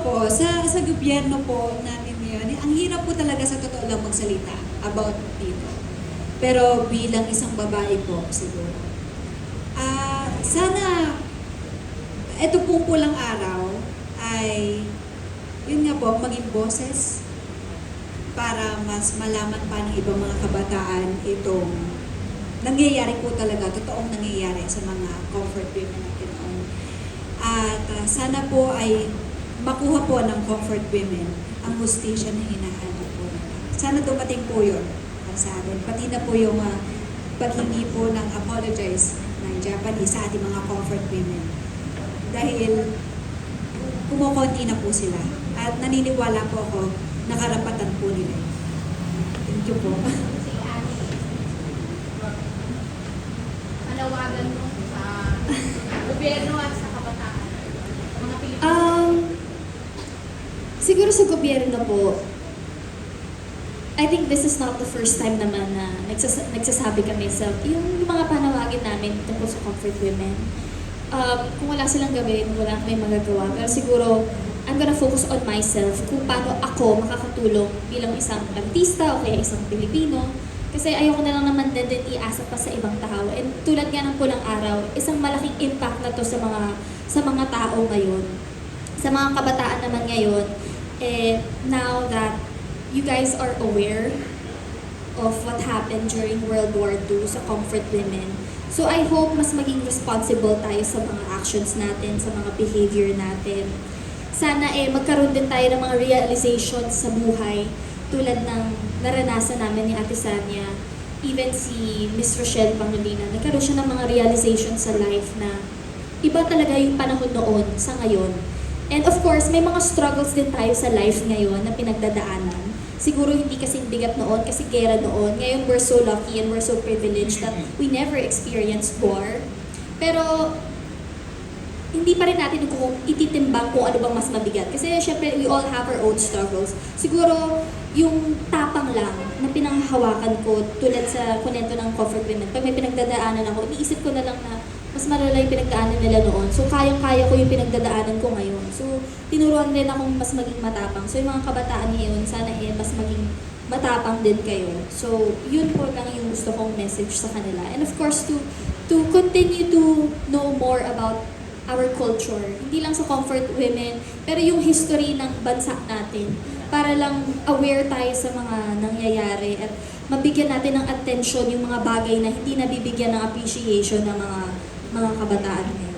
po, sa, sa gobyerno po natin ngayon, ang hirap po talaga sa totoo lang magsalita about dito. Pero bilang isang babae po, siguro. Ah, sana, ito pong pulang araw ay, yun nga po, maging boses para mas malaman pa ng ibang mga kabataan itong nangyayari po talaga, totoong nangyayari sa mga comfort women natin. At ah, sana po ay makuha po ng comfort women ang hustisya na hinahanap po. Sana dumating po yun para sa atin. Pati na po yung uh, paghingi po ng apologize ng Japanese sa ating mga comfort women. Dahil kumukonti na po sila. At naniniwala po ako na karapatan po nila. Thank you po. Si Ani, panawagan mo sa gobyerno at sa kabataan. Mga Pilipino. Um, siguro sa gobyerno po, I think this is not the first time naman na nagsas- nagsasabi kami sa yung, yung mga panawagin namin tungkol sa comfort women. Um, kung wala silang gawin, wala kami magagawa. Pero siguro, I'm gonna focus on myself kung paano ako makakatulong bilang isang artista o kaya isang Pilipino. Kasi ayoko na lang naman din din iasa pa sa ibang tao. And tulad nga ng pulang araw, isang malaking impact na to sa mga sa mga tao ngayon. Sa mga kabataan naman ngayon, eh, now that you guys are aware of what happened during World War II sa comfort women. So I hope mas maging responsible tayo sa mga actions natin, sa mga behavior natin. Sana eh magkaroon din tayo ng mga realizations sa buhay tulad ng naranasan namin ni Ate Sanya, even si Miss Rochelle Pangulina, nagkaroon siya ng mga realizations sa life na iba talaga yung panahon noon sa ngayon. And of course, may mga struggles din tayo sa life ngayon na pinagdadaanan. Siguro hindi kasing bigat noon kasi gera noon. Ngayon, we're so lucky and we're so privileged that we never experienced war. Pero hindi pa rin natin kung ititimbang kung ano bang mas mabigat. Kasi syempre, we all have our own struggles. Siguro, yung tapang lang na pinanghawakan ko tulad sa kunento ng comfort women, pag may pinagdadaanan ako, iniisip ko na lang na mas malala yung pinagdaanan nila noon. So, kayang-kaya ko yung pinagdadaanan ko ngayon. So, tinuruan din akong mas maging matapang. So, yung mga kabataan ngayon, sana eh, mas maging matapang din kayo. So, yun po lang yung gusto kong message sa kanila. And of course, to to continue to know more about our culture. Hindi lang sa comfort women, pero yung history ng bansa natin para lang aware tayo sa mga nangyayari at mabigyan natin ng attention yung mga bagay na hindi nabibigyan ng appreciation ng mga mga kabataan ngayon.